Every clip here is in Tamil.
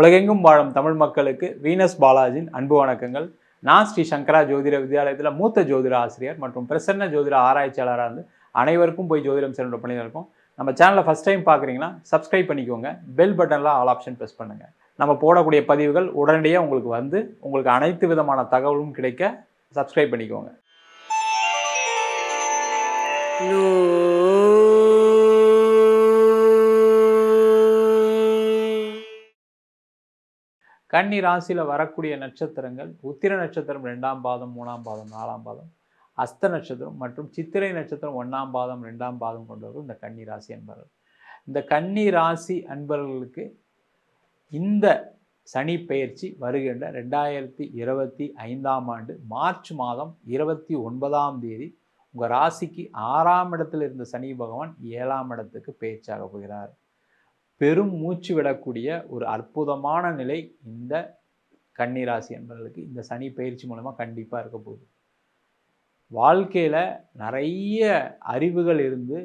உலகெங்கும் வாழும் தமிழ் மக்களுக்கு வீனஸ் பாலாஜின் அன்பு வணக்கங்கள். நான் ஸ்ரீ சங்கரா ஜோதிட வித்யாலயத்தில் மூத்த ஜோதிட ஆசிரியர் மற்றும் பிரசன்ன ஜோதிட ஆராய்ச்சியாளராக இருந்து அனைவருக்கும் போய் ஜோதிடம் சென்ற பணியில் இருக்கும். நம்ம சேனலை ஃபஸ்ட் டைம் பார்க்குறீங்கன்னா சப்ஸ்கிரைப் பண்ணிக்கோங்க. பெல் பட்டனில் ஆல் ஆப்ஷன் ப்ரெஸ் பண்ணுங்கள் நம்ம போடக்கூடிய பதிவுகள் உடனடியாக உங்களுக்கு வந்து உங்களுக்கு அனைத்து விதமான தகவலும் கிடைக்க சப்ஸ்கிரைப் பண்ணிக்கோங்க. கன்னி ராசியில் வரக்கூடிய நட்சத்திரங்கள் உத்திர நட்சத்திரம் ரெண்டாம் பாதம் மூணாம் பாதம் நாலாம் பாதம் அஸ்த நட்சத்திரம் மற்றும் சித்திரை நட்சத்திரம் ஒன்றாம் பாதம் ரெண்டாம் பாதம் கொண்டவர்கள் இந்த கன்னி ராசி அன்பர்கள். இந்த கன்னி ராசி அன்பர்களுக்கு இந்த சனி பயிற்சி வருகின்ற ரெண்டாயிரத்தி இருபத்தி ஐந்தாம் ஆண்டு மார்ச் மாதம் இருபத்தி ஒன்பதாம் தேதி உங்கள் ராசிக்கு ஆறாம் இடத்தில் இருந்த சனி பகவான் ஏழாம் இடத்துக்கு பேச்சாக போகிறார். பெரும் மூச்சு விடக்கூடிய ஒரு அற்புதமான நிலை இந்த கன்னிராசி என்பவர்களுக்கு இந்த சனி பயிற்சி மூலமாக கண்டிப்பாக இருக்க போகுது. வாழ்க்கையில் நிறைய அறிவுகள் இருந்து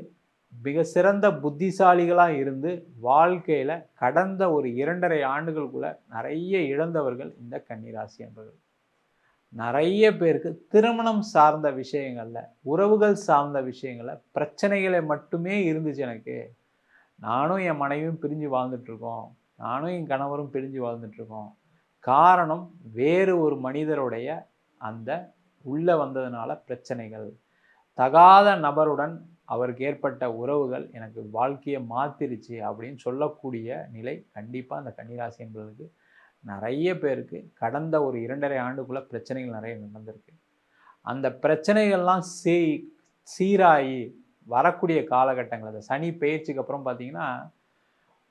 மிக சிறந்த புத்திசாலிகளாக இருந்து வாழ்க்கையில் கடந்த ஒரு இரண்டரை ஆண்டுகளுக்குள்ள நிறைய இழந்தவர்கள் இந்த கன்னிராசி என்பவர்கள் நிறைய பேருக்கு திருமணம் சார்ந்த விஷயங்களில் உறவுகள் சார்ந்த விஷயங்களில் பிரச்சனைகளை மட்டுமே இருந்துச்சு எனக்கு. நானும் என் மனைவியும் பிரிஞ்சு வாழ்ந்துட்டுருக்கோம் நானும் என் கணவரும் பிரிஞ்சு வாழ்ந்துட்டுருக்கோம் காரணம் வேறு ஒரு மனிதருடைய அந்த உள்ளே வந்ததுனால பிரச்சனைகள். தகாத நபருடன் அவருக்கு ஏற்பட்ட உறவுகள் எனக்கு வாழ்க்கையை மாத்திருச்சு அப்படின்னு சொல்லக்கூடிய நிலை கண்டிப்பாக அந்த கன்னிராசி என்பதற்கு நிறைய பேருக்கு கடந்த ஒரு இரண்டரை ஆண்டுக்குள்ளே பிரச்சனைகள் நிறைய நடந்திருக்கு. அந்த பிரச்சனைகள்லாம் சீ சீராகி வரக்கூடிய காலகட்டங்கள் அந்த சனி பெயர்ச்சிக்கு அப்புறம் பார்த்தீங்கன்னா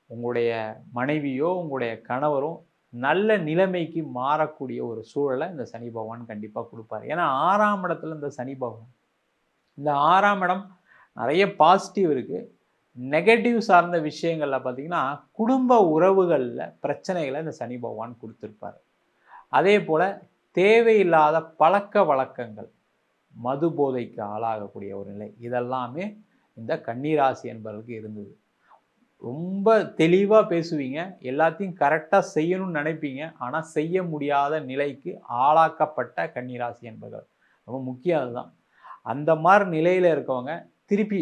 உங்களுடைய மனைவியோ உங்களுடைய கணவரும் நல்ல நிலைமைக்கு மாறக்கூடிய ஒரு சூழலை இந்த சனி பகவான் கண்டிப்பாக கொடுப்பார். ஏன்னா ஆறாம் இடத்துல இந்த சனி பகவான் இந்த ஆறாம் இடம் நிறைய பாசிட்டிவ் இருக்குது நெகட்டிவ் சார்ந்த விஷயங்களில் பார்த்தீங்கன்னா குடும்ப உறவுகளில் பிரச்சனைகளை இந்த சனி பகவான் கொடுத்துருப்பார். அதே போல் தேவையில்லாத பழக்க வழக்கங்கள் மது போதைக்கு ஆளாகக்கூடிய ஒரு நிலை இதெல்லாமே இந்த கன்னிராசி என்பவர்களுக்கு இருந்தது. ரொம்ப தெளிவாக பேசுவீங்க எல்லாத்தையும் கரெக்டாக செய்யணும்னு நினைப்பீங்க ஆனால் செய்ய முடியாத நிலைக்கு ஆளாக்கப்பட்ட கன்னிராசி என்பவர்கள். ரொம்ப முக்கியம் அதுதான். அந்த மாதிரி நிலையில் இருக்கவங்க திருப்பி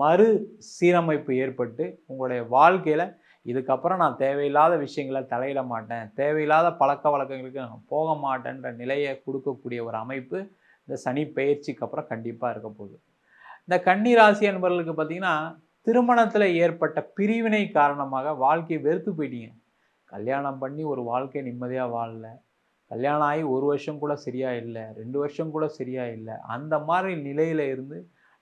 மறு சீரமைப்பு ஏற்பட்டு உங்களுடைய வாழ்க்கையில் இதுக்கப்புறம் நான் தேவையில்லாத விஷயங்களை தலையிட மாட்டேன். தேவையில்லாத பழக்க வழக்கங்களுக்கு நான் போக மாட்டேன்ற நிலையை கொடுக்கக்கூடிய ஒரு அமைப்பு இந்த சனி பயிற்சிக்கு அப்புறம் கண்டிப்பாக இருக்க போகுது. இந்த கன்னி ராசி என்பவர்களுக்கு பார்த்தீங்கன்னா திருமணத்தில் ஏற்பட்ட பிரிவினை காரணமாக வாழ்க்கையை வெறுத்து போயிட்டீங்க. கல்யாணம் பண்ணி ஒரு வாழ்க்கை நிம்மதியாக வாழல. கல்யாணம் ஆகி ஒரு வருஷம் கூட சரியாக இல்லை ரெண்டு வருஷம் கூட சரியாக இல்லை. அந்த மாதிரி நிலையில் இருந்து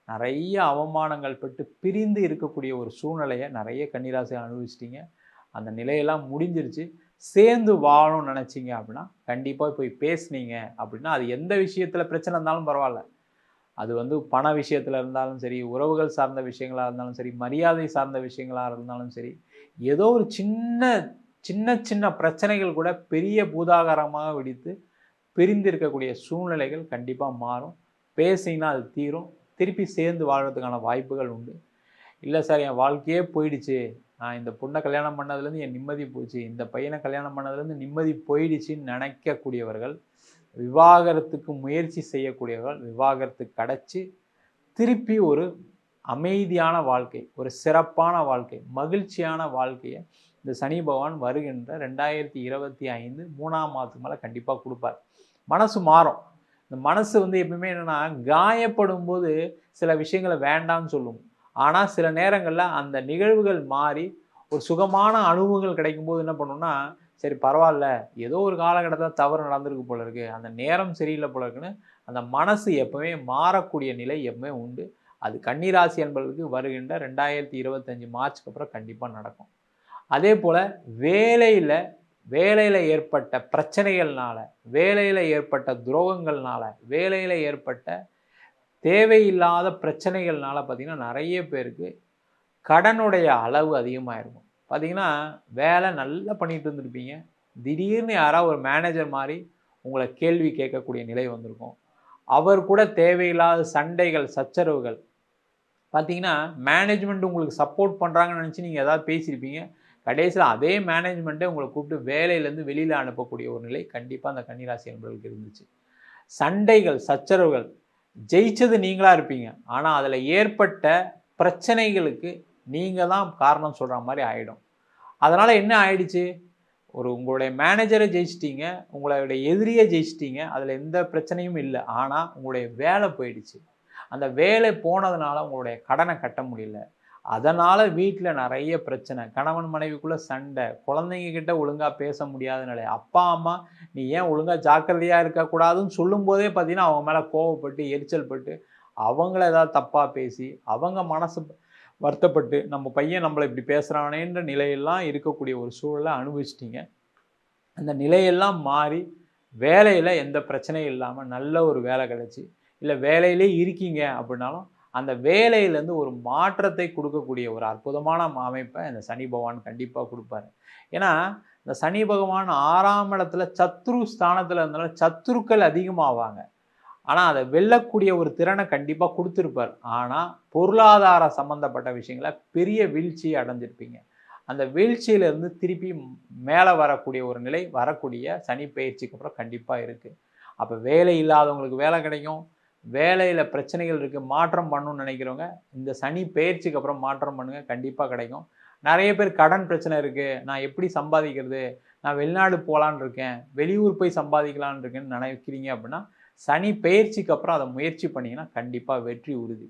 நிறைய அவமானங்கள் பட்டு பிரிந்து இருக்கக்கூடிய ஒரு சூழ்நிலையை நிறைய கன்னிராசி அனுபவிச்சிட்டிங்க. அந்த நிலையெல்லாம் முடிஞ்சிருச்சு. சேர்ந்து வாழணும்னு நினச்சிங்க அப்படின்னா கண்டிப்பாக போய் பேசுனீங்க அப்படின்னா அது எந்த விஷயத்தில் பிரச்சனை இருந்தாலும் பரவாயில்ல. அது வந்து பண விஷயத்தில் இருந்தாலும் சரி உறவுகள் சார்ந்த விஷயங்களாக இருந்தாலும் சரி மரியாதை சார்ந்த விஷயங்களாக இருந்தாலும் சரி ஏதோ ஒரு சின்ன சின்ன சின்ன பிரச்சனைகள் கூட பெரிய பூதாகாரமாக வெடித்து பிரிந்திருக்கக்கூடிய சூழ்நிலைகள் கண்டிப்பாக மாறும். பேசிங்கன்னா அது தீரும். திருப்பி சேர்ந்து வாழ்கிறதுக்கான வாய்ப்புகள் உண்டு. இல்லை சார் என் வாழ்க்கையே போயிடுச்சு. நான் இந்த பொண்ணை கல்யாணம் பண்ணதுலேருந்து என் நிம்மதி போச்சு. இந்த பையனை கல்யாணம் பண்ணதுலேருந்து நிம்மதி போயிடுச்சுன்னு நினைக்கக்கூடியவர்கள் விவாகரத்துக்கு முயற்சி செய்யக்கூடியவர்கள் விவாகரத்துக்கு கிடச்சி திருப்பி ஒரு அமைதியான வாழ்க்கை ஒரு சிறப்பான வாழ்க்கை மகிழ்ச்சியான வாழ்க்கையை இந்த சனி பகவான் வருகின்ற ரெண்டாயிரத்தி இருபத்தி ஐந்து மூணாம் மாதத்துக்கு மேலே கண்டிப்பாக கொடுப்பார். மனசு மாறும். இந்த மனசு வந்து எப்பவுமே என்னென்னா காயப்படும் போது சில விஷயங்களை வேண்டாம்னு சொல்லும். ஆனால் சில நேரங்களில் அந்த நிகழ்வுகள் மாறி ஒரு சுகமான அனுபவங்கள் கிடைக்கும்போது என்ன பண்ணுன்னா சரி பரவாயில்ல. ஏதோ ஒரு காலகட்டத்தில் தவறு நடந்திருக்கு போல இருக்குது அந்த நேரம் சரியில்லை போல இருக்குன்னு அந்த மனசு எப்பவுமே மாறக்கூடிய நிலை எப்பவுமே உண்டு. அது கன்னிராசி என்பவர்களுக்கு வருகின்ற ரெண்டாயிரத்தி இருபத்தஞ்சி மார்ச்சுக்கு அப்புறம் கண்டிப்பாக நடக்கும். அதே போல் வேலையில் வேலையில் ஏற்பட்ட பிரச்சனைகள்னால் வேலையில் ஏற்பட்ட துரோகங்கள்னால வேலையில் ஏற்பட்ட தேவையில்லாத பிரச்சனைகள்னால் பார்த்திங்கன்னா நிறைய பேருக்கு கடனுடைய அளவு அதிகமாக இருக்கும் பார்த்திங்கன்னா வேலை நல்லா பண்ணிகிட்டு இருந்திருப்பீங்க. திடீர்னு யாராவது ஒரு மேனேஜர் மாதிரி உங்களை கேள்வி கேட்கக்கூடிய நிலை வந்திருக்கும். அவர் கூட தேவையில்லாத சண்டைகள் சச்சரவுகள். பார்த்தீங்கன்னா மேனேஜ்மெண்ட் உங்களுக்கு சப்போர்ட் பண்ணுறாங்கன்னு நினச்சி நீங்கள் எதாவது பேசியிருப்பீங்க. கடைசியில் அதே மேனேஜ்மெண்ட்டே உங்களை கூப்பிட்டு வேலையிலேருந்து வெளியில் அனுப்பக்கூடிய ஒரு நிலை கண்டிப்பாக அந்த கன்னிராசி என்பவர்களுக்கு இருந்துச்சு. சண்டைகள் சச்சரவுகள் ஜெயிச்சது நீங்களாக இருப்பீங்க. ஆனால் அதில் ஏற்பட்ட பிரச்சனைகளுக்கு நீங்கள் தான் காரணம் சொல்கிற மாதிரி ஆகிடும் அதனால் என்ன ஆயிடுச்சு? ஒரு உங்களுடைய மேனேஜரை ஜெயிச்சிட்டீங்க உங்களுடைய எதிரியை ஜெயிச்சிட்டிங்க அதில் எந்த பிரச்சனையும் இல்லை. ஆனால் உங்களுடைய வேலை போயிடுச்சு. அந்த வேலை போனதுனால உங்களுடைய கடனை கட்ட முடியல. அதனால் வீட்டில் நிறைய பிரச்சனை. கணவன் மனைவிக்குள்ளே சண்டை. குழந்தைங்க கிட்ட ஒழுங்காக பேச முடியாத நிலை. அப்பா அம்மா நீ ஏன் ஒழுங்காக ஜாக்கிரதையாக இருக்கக்கூடாதுன்னு சொல்லும்போதே பார்த்தீங்கன்னா அவங்க மேலே கோவப்பட்டு எரிச்சல் பட்டு அவங்கள ஏதாவது தப்பாக பேசி அவங்க மனசு வருத்தப்பட்டு நம்ம பையன் நம்மளை இப்படி பேசுகிறானேன்ற நிலையெல்லாம் இருக்கக்கூடிய ஒரு சூழலை அனுபவிச்சிட்டிங்க. அந்த நிலையெல்லாம் மாறி வேலையில் எந்த பிரச்சனையும் இல்லாமல் நல்ல ஒரு வேலை கிடச்சி. இல்லை வேலையிலே இருக்கீங்க அப்படின்னாலும் அந்த வேலையிலேருந்து ஒரு மாற்றத்தை கொடுக்கக்கூடிய ஒரு அற்புதமான அமைப்பை இந்த சனி பகவான் கண்டிப்பாக கொடுப்பாரு. ஏன்னா இந்த சனி பகவான் ஆறாம் இடத்துல சத்ரு ஸ்தானத்தில் இருந்தாலும் சத்ருக்கள் அதிகமாவாங்க. ஆனால் அதை வெல்லக்கூடிய ஒரு திறனை கண்டிப்பாக கொடுத்துருப்பார். ஆனால் பொருளாதார சம்மந்தப்பட்ட விஷயங்களை பெரிய வீழ்ச்சியை அடைஞ்சிருப்பீங்க. அந்த வீழ்ச்சியிலேருந்து திருப்பி மேலே வரக்கூடிய ஒரு நிலை வரக்கூடிய சனி பயிற்சிக்கு அப்புறம் கண்டிப்பாக இருக்குது அப்போ வேலை இல்லாதவங்களுக்கு வேலை கிடைக்கும். வேலையில் பிரச்சனைகள் இருக்குது மாற்றம் பண்ணணும்னு நினைக்கிறவங்க இந்த சனி பயிற்சிக்கு அப்புறம் மாற்றம் பண்ணுங்கள் கண்டிப்பாக கிடைக்கும். நிறைய பேர் கடன் பிரச்சனை இருக்குது நான் எப்படி சம்பாதிக்கிறது நான் வெளிநாடு போகலான் இருக்கேன் வெளியூர் போய் சம்பாதிக்கலான் இருக்கேன்னு நினைக்கிறீங்க அப்படின்னா சனி பயிற்சிக்கு அப்புறம் அதை முயற்சி பண்ணிங்கன்னா கண்டிப்பாக வெற்றி உறுதி.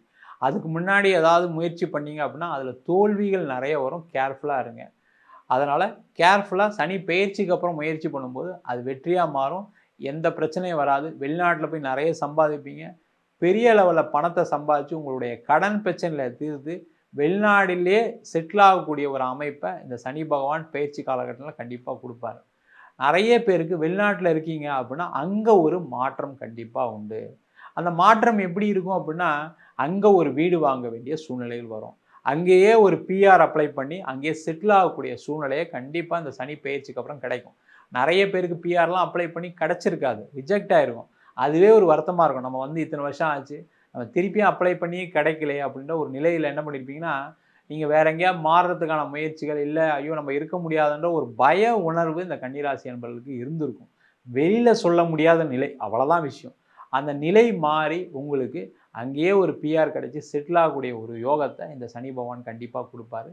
அதுக்கு முன்னாடி ஏதாவது முயற்சி பண்ணிங்க அப்படின்னா அதில் தோல்விகள் நிறைய வரும் கேர்ஃபுல்லாக இருங்க. அதனால் கேர்ஃபுல்லாக சனி பயிற்சிக்கு அப்புறம் முயற்சி பண்ணும்போது அது வெற்றியாக மாறும் எந்த பிரச்சனையும் வராது. வெளிநாட்டில் போய் நிறைய சம்பாதிப்பீங்க. பெரிய லெவலில் பணத்தை சம்பாதிச்சு உங்களுடைய கடன் பிரச்சனையில் தீர்த்து வெளிநாடிலே செட்டில் ஆகக்கூடிய ஒரு அமைப்பை இந்த சனி பகவான் பயிற்சி காலகட்டத்தில் கண்டிப்பாக கொடுப்பாரு. நிறைய பேருக்கு வெளிநாட்டில் இருக்கீங்க அப்படின்னா அங்கே ஒரு மாற்றம் கண்டிப்பாக உண்டு. அந்த மாற்றம் எப்படி இருக்கும் அப்படின்னா அங்கே ஒரு வீடு வாங்க வேண்டிய சூழ்நிலைகள் வரும். அங்கேயே ஒரு பிஆர் அப்ளை பண்ணி அங்கேயே செட்டில் ஆகக்கூடிய சூழ்நிலையை கண்டிப்பாக இந்த சனி பயிற்சிக்கு அப்புறம் கிடைக்கும். நிறைய பேருக்கு பிஆர்லாம் அப்ளை பண்ணி கிடச்சிருக்காது. ரிஜெக்ட் ஆகிருக்கும் அதுவே ஒரு வருத்தமாக இருக்கும். நம்ம வந்து இத்தனை வருஷம் ஆச்சு. நம்ம திருப்பியும் அப்ளை பண்ணி கிடைக்கலையே அப்படின்ற ஒரு நிலையில் என்ன பண்ணியிருப்பீங்கன்னா நீங்கள் வேற எங்கேயா மாறுறதுக்கான முயற்சிகள் இல்லை ஐயோ நம்ம இருக்க முடியாதுன்ற ஒரு பய உணர்வு இந்த கன்னிராசி என்பவர்களுக்கு இருந்திருக்கும். வெளியில் சொல்ல முடியாத நிலை அவ்வளோதான் விஷயம். அந்த நிலை மாறி உங்களுக்கு அங்கேயே ஒரு பிஆர் கிடச்சி செட்டில் ஆகக்கூடிய ஒரு யோகத்தை இந்த சனி பகவான் கண்டிப்பாக கொடுப்பாரு.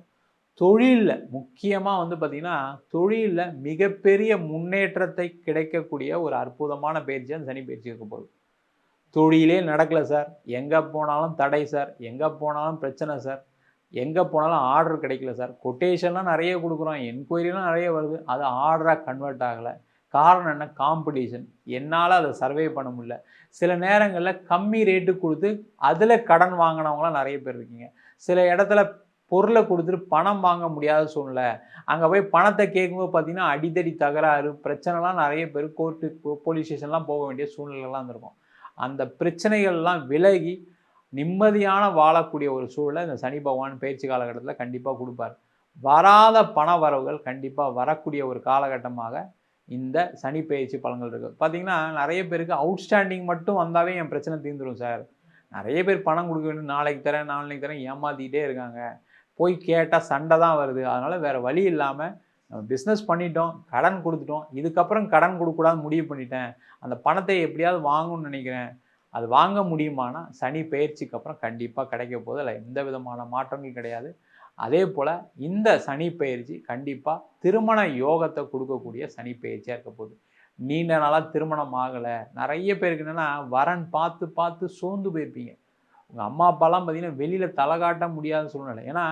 தொழிலில் முக்கியமாக வந்து பார்த்திங்கன்னா தொழிலில் மிகப்பெரிய முன்னேற்றத்தை கிடைக்கக்கூடிய ஒரு அற்புதமான பயிற்சி அந்த சனி பயிற்சி இருக்க போகுது. தொழிலே நடக்கலை சார். எங்கே போனாலும் தடை சார். எங்கே போனாலும் பிரச்சனை சார். எங்கே போனாலும் ஆர்டர் கிடைக்கல சார். கொட்டேஷன்லாம் நிறைய கொடுக்குறோம். என்கொயரிலாம் நிறைய வருது. அது ஆர்டராக கன்வெர்ட் ஆகலை. காரணம் என்ன? காம்படிஷன் என்னால் அதை சர்வே பண்ண முடியல. சில நேரங்களில் கம்மி ரேட்டு கொடுத்து அதில் கடன் வாங்கினவங்களாம் நிறைய பேர் இருக்கீங்க. சில இடத்துல பொருளை கொடுத்துட்டு பணம் வாங்க முடியாத சூழ்நிலை. அங்கே போய் பணத்தை கேட்கும்போது பார்த்தீங்கன்னா அடித்தடி தகராறு பிரச்சனைலாம் நிறைய பேர் கோர்ட்டு போலீஸ் ஸ்டேஷன்லாம் போக வேண்டிய சூழ்நிலைலாம் இருந்திருக்கும். அந்த பிரச்சனைகள்லாம் விலகி நிம்மதியான வாழக்கூடிய ஒரு சூழலை இந்த சனி பகவான் பயிற்சி காலகட்டத்தில் கண்டிப்பாக கொடுப்பார். வராத பண வரவுகள் கண்டிப்பாக வரக்கூடிய ஒரு காலகட்டமாக இந்த சனி பயிற்சி பலன்கள் இருக்குது பார்த்திங்கன்னா நிறைய பேருக்கு அவுட்ஸ்டாண்டிங் மட்டும் வந்தாவே என் பிரச்சனை தீர்ந்துடும் சார். நிறைய பேர் பணம் கொடுக்க வேண்டிய நாளைக்கு தரேன் நாளைக்கு தரேன் ஏமாற்றிக்கிட்டே இருக்காங்க. போய் கேட்டால் சண்டை தான் வருது. அதனால் வேறு வழி இல்லாமல் நம்ம பிஸ்னஸ் பண்ணிட்டோம் கடன் கொடுத்துட்டோம். இதுக்கப்புறம் கடன் கொடுக்கூடாது முடிவு பண்ணிட்டேன். அந்த பணத்தை எப்படியாவது வாங்கணும்னு நினைக்கிறேன். அது வாங்க முடியுமானா சனி பயிற்சிக்கு அப்புறம் கண்டிப்பாக கிடைக்க போது இல்லை எந்த விதமான மாற்றங்கள் கிடையாது. அதே போல் இந்த சனி பயிற்சி கண்டிப்பாக திருமண யோகத்தை கொடுக்கக்கூடிய சனி பயிற்சியாக இருக்க போகுது. நீண்ட நாளாக திருமணம் ஆகலை. நிறைய பேருக்கு என்னென்னா வரன் பார்த்து பார்த்து சோர்ந்து போயிருப்பீங்க. உங்கள் அம்மா அப்பாலாம் பார்த்தீங்கன்னா வெளியில் தலை காட்ட முடியாத சூழ்நிலை. ஏன்னா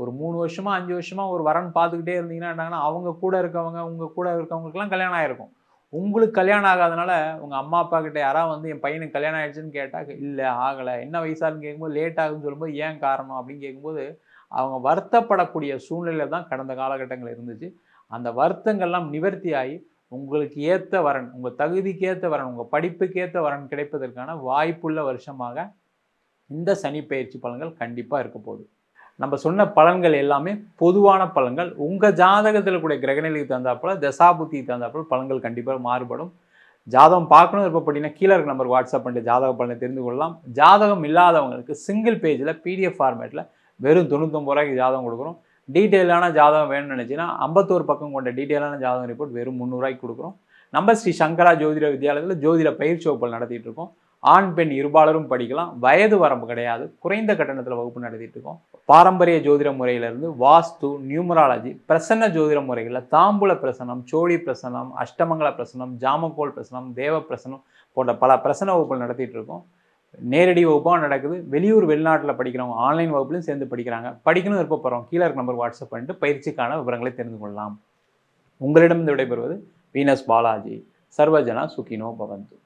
ஒரு மூணு வருஷமாக அஞ்சு வருஷமாக ஒரு வரன் பார்த்துக்கிட்டே இருந்தீங்கன்னா என்னங்கன்னா அவங்க கூட இருக்கவங்க உங்கள் கூட இருக்கவங்களுக்குலாம் கல்யாணம் ஆகிருக்கும் உங்களுக்கு கல்யாணம் ஆகாதனால உங்கள் அம்மா அப்பா கிட்ட யாராவது வந்து என் பையனுக்கு கல்யாணம் ஆகிடுச்சுன்னு கேட்டால் இல்லை ஆகலை. என்ன வயசாகுன்னு கேட்கும்போது லேட் ஆகுன்னு சொல்லும்போது ஏன் காரணம்? அப்படின்னு கேட்கும்போது அவங்க வருத்தப்படக்கூடிய சூழ்நிலை தான் கடந்த காலகட்டங்கள் இருந்துச்சு. அந்த வருத்தங்கள்லாம் நிவர்த்தி ஆகி உங்களுக்கு ஏற்ற வரன் உங்கள் தகுதிக்கேற்ற வரன் உங்கள் படிப்புக்கேற்ற வரன் கிடைப்பதற்கான வாய்ப்புள்ள வருஷமாக இந்த சனி பயிற்சி பலன்கள் கண்டிப்பாக இருக்க போகுது. நம்ம சொன்ன பலன்கள் எல்லாமே பொதுவான பலன்கள். உங்கள் ஜாதகத்தில் கூடிய கிரகநிலைக்கு தந்தாப்பில் தசாபுத்திக்கு தந்தாப்பில் பலன்கள் கண்டிப்பாக மாறுபடும். ஜாதகம் பார்க்கணும் விருப்பப்பட்டீங்கன்னா கீழே இருக்க நம்பர் வாட்ஸ்அப் பண்ணிட்டு ஜாதக பலனை தெரிந்து கொள்ளலாம். ஜாதகம் இல்லாதவங்களுக்கு சிங்கிள் பேஜில் பிடிஎஃப் ஃபார்மேட்டில் வெறும் தொண்ணூத்தொம்பது ரூபாய்க்கு ஜாதகம் கொடுக்குறோம். டீட்டெயிலான ஜாதகம் வேணும்னு நினச்சின்னா ஐம்பத்தோரு பக்கம் கொண்ட டீட்டெயிலான ஜாதகம் ரிப்போர்ட் வெறும் முந்நூறுரூவாய்க்கு கொடுக்குறோம். நம்ம ஸ்ரீ சங்கரா ஜோதிட வித்யாலயத்தில் ஜோதிட பயிற்சி வகுப்புகள் நடத்திட்டு இருக்கோம். ஆண் பெண் இருபாலரும் படிக்கலாம். வயது வரம்பு கிடையாது. குறைந்த கட்டணத்தில் வகுப்பு நடத்திட்டு இருக்கோம். பாரம்பரிய ஜோதிட முறையிலிருந்து வாஸ்து நியூமராலஜி பிரசன்ன ஜோதிட முறைகளில் தாம்பூல பிரசனம் சோழி பிரசனம் அஷ்டமங்கல பிரசனம் ஜாமக்கோல் பிரசனம் தேவ பிரசனம் போன்ற பல பிரசன வகுப்புகள் நடத்திட்டு இருக்கோம். நேரடி வகுப்பாக நடக்குது. வெளியூர் வெளிநாட்டில் படிக்கிறவங்க ஆன்லைன் வகுப்புலையும் சேர்ந்து படிக்கிறாங்க. படிக்கணும் விருப்பப்படுறோம் கீழே இருக்க நம்பர் வாட்ஸ்அப் பண்ணிட்டு பயிற்சிக்கான விவரங்களை தெரிந்து கொள்ளலாம். உங்களிடம் விடைபெறுவது வீனஸ் பாலாஜி. சர்வஜனா சுகினோ பவந்து.